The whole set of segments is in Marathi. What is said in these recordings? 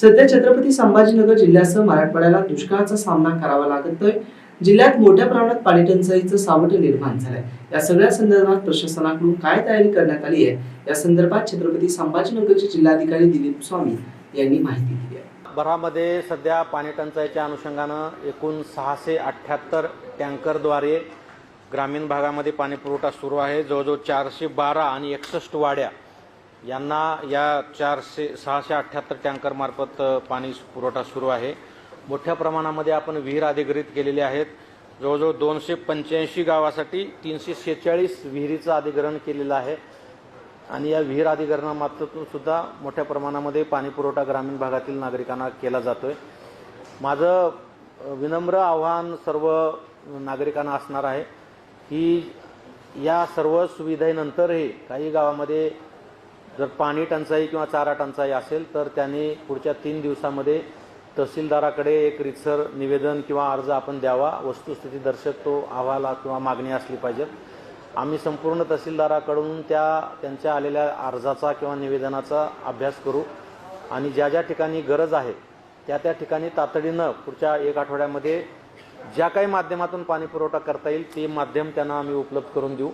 सध्या छत्रपती संभाजीनगर जिल्ह्यासह मराठवाड्याला दुष्काळाचा सामना करावा लागतोय जिल्ह्यात मोठ्या प्रमाणात पाणी टंचाईचं सावट निर्माण झालंय. या सगळ्या संदर्भात प्रशासनाकडून काय तयारी करण्यात आली आहे? या संदर्भात छत्रपती संभाजीनगरचे जिल्हाधिकारी दिलीप स्वामी यांनी माहिती दिली आहे. भरामध्ये सध्या पाणी टंचाईच्या अनुषंगानं एकूण सहाशे अठ्ठ्याहत्तर टँकरद्वारे ग्रामीण भागामध्ये पाणी पुरवठा सुरू आहे. जवळजवळ चारशे बारा आणि एकसष्ट वाड्या यांना या चारशे सहाशे अठ्ठ्याहत्तर टँकरमार्फत पाणी पुरवठा सुरू आहे. मोठ्या प्रमाणामध्ये आपण विहीर अधिग्रहित केलेले आहेत. जवळजवळ दोनशे पंच्याऐंशी गावासाठी तीनशे शेहेचाळीस विहिरीचं अधिग्रहण केलेलं आहे. आणि या विहीर अधिकरणामार्फतून सुद्धा मोठ्या प्रमाणामध्ये पाणी पुरवठा ग्रामीण भागातील नागरिकांना केला जातोय. माझं विनम्र आव्हान सर्व नागरिकांना असणार आहे की या सर्व सुविधेनंतरही काही गावामध्ये जर पाणी टंचाई किंवा चारा टंचाई असेल तर त्यांनी पुढच्या तीन दिवसामध्ये तहसीलदाराकडे एक रितसर निवेदन किंवा अर्ज आपण द्यावा. वस्तुस्थिती दर्शक तो अहवाल किंवा मागणी असली पाहिजे. आम्ही संपूर्ण तहसीलदाराकडून त्या त्यांच्या आलेल्या अर्जाचा किंवा निवेदनाचा अभ्यास करू. आणि ज्या ज्या ठिकाणी गरज आहे त्या त्या ठिकाणी तातडीनं पुढच्या एक आठवड्यामध्ये ज्या काही माध्यमातून पाणी पुरवठा करता येईल ते माध्यम त्यांना आम्ही उपलब्ध करून देऊ.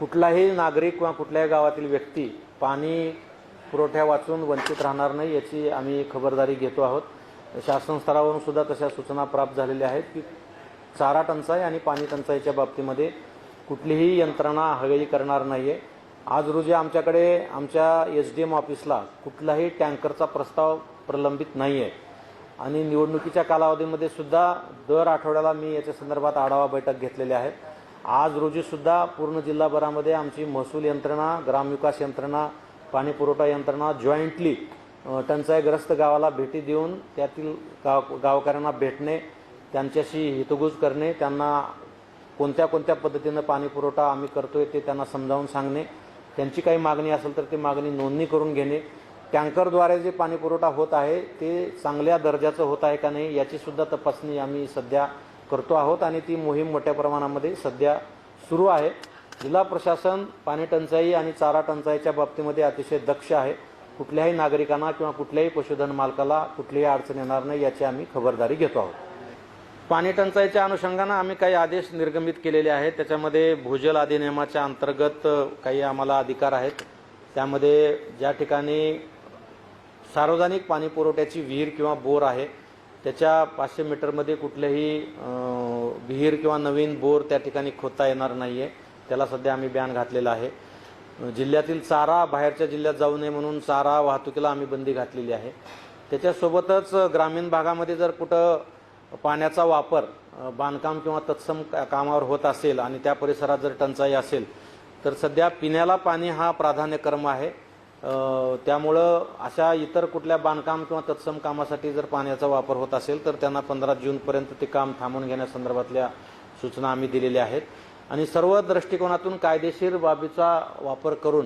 कुठलाही नागरिक किंवा कुठल्याही गावातील व्यक्ती पाणी पुरवठ्या वाचून वंचित राहणार नाही याची आम्ही खबरदारी घेतो आहोत. शासन स्तरावरून सुद्धा तशा सूचना प्राप्त झालेल्या आहेत की चारा टंचाई आणि पाणी टंचाईच्या बाबतीमध्ये कुठलीही यंत्रणा हवेली करणार नाही आहे आज रोजी आमच्याकडे आमच्या एस डी एम ऑफिसला कुठलाही टँकरचा प्रस्ताव प्रलंबित नाही आहे आणि निवडणुकीच्या कालावधीमध्ये सुद्धा दर आठवड्याला मी याच्या संदर्भात आढावा बैठक घेतलेल्या आहेत आज रोजीसुद्धा पूर्ण जिल्हाभरामध्ये आमची महसूल यंत्रणा ग्रामविकास यंत्रणा पाणीपुरवठा यंत्रणा जॉईंटली टंचाईग्रस्त गावाला भेटी देऊन त्यातील गाव गावकऱ्यांना भेटणे त्यांच्याशी हितगुज करणे त्यांना कोणत्या कोणत्या पद्धतीनं पाणीपुरवठा आम्ही करतोय ते त्यांना समजावून सांगणे त्यांची काही मागणी असेल तर ती मागणी नोंदणी करून घेणे. टँकरद्वारे जे पाणीपुरवठा होत आहे ते चांगल्या दर्जाचं होत आहे का नाही याचीसुद्धा तपासणी आम्ही सध्या करतो आहोत आणि ती मोहीम मोठ्या प्रमाणामध्ये सध्या सुरू आहे. जिल्हा प्रशासन पाणी टंचाई आणि चारा टंचाईच्या बाबतीमध्ये अतिशय दक्ष आहे. कुठल्याही नागरिकांना किंवा कुठल्याही पशुधन मालकाला कुठलीही अडचण येणार नाही याची आम्ही खबरदारी घेतो आहोत. पाणी टंचाईच्या अनुषंगानं आम्ही काही आदेश निर्गमित केलेले आहेत. त्याच्यामध्ये भूजल अधिनियमाच्या अंतर्गत काही आम्हाला अधिकार आहेत. त्यामध्ये ज्या ठिकाणी सार्वजनिक पाणी पुरवठ्याची विहीर किंवा बोर आहे त्याच्या पाचशे मीटरमध्ये कुठलेही विहीर किंवा नवीन बोर त्या ठिकाणी खोदता येणार नाही आहे त्याला सध्या आम्ही बॅन घातलेला आहे. जिल्ह्यातील चारा बाहेरच्या जिल्ह्यात जाऊ नये म्हणून चारा वाहतुकीला आम्ही बंदी घातलेली आहे. त्याच्यासोबतच ग्रामीण भागामध्ये जर कुठं पाण्याचा वापर बांधकाम किंवा तत्सम का- कामावर होत असेल आणि त्या परिसरात जर टंचाई असेल तर सध्या पिण्याला पाणी हा प्राधान्यक्रम आहे. त्यामुळं अशा इतर कुठल्या बांधकाम किंवा तत्सम कामासाठी जर पाण्याचा वापर होत असेल तर त्यांना पंधरा जूनपर्यंत ते काम थांबून घेण्यासंदर्भातल्या सूचना आम्ही दिलेल्या आहेत. आणि सर्व दृष्टिकोनातून कायदेशीर बाबीचा वापर करून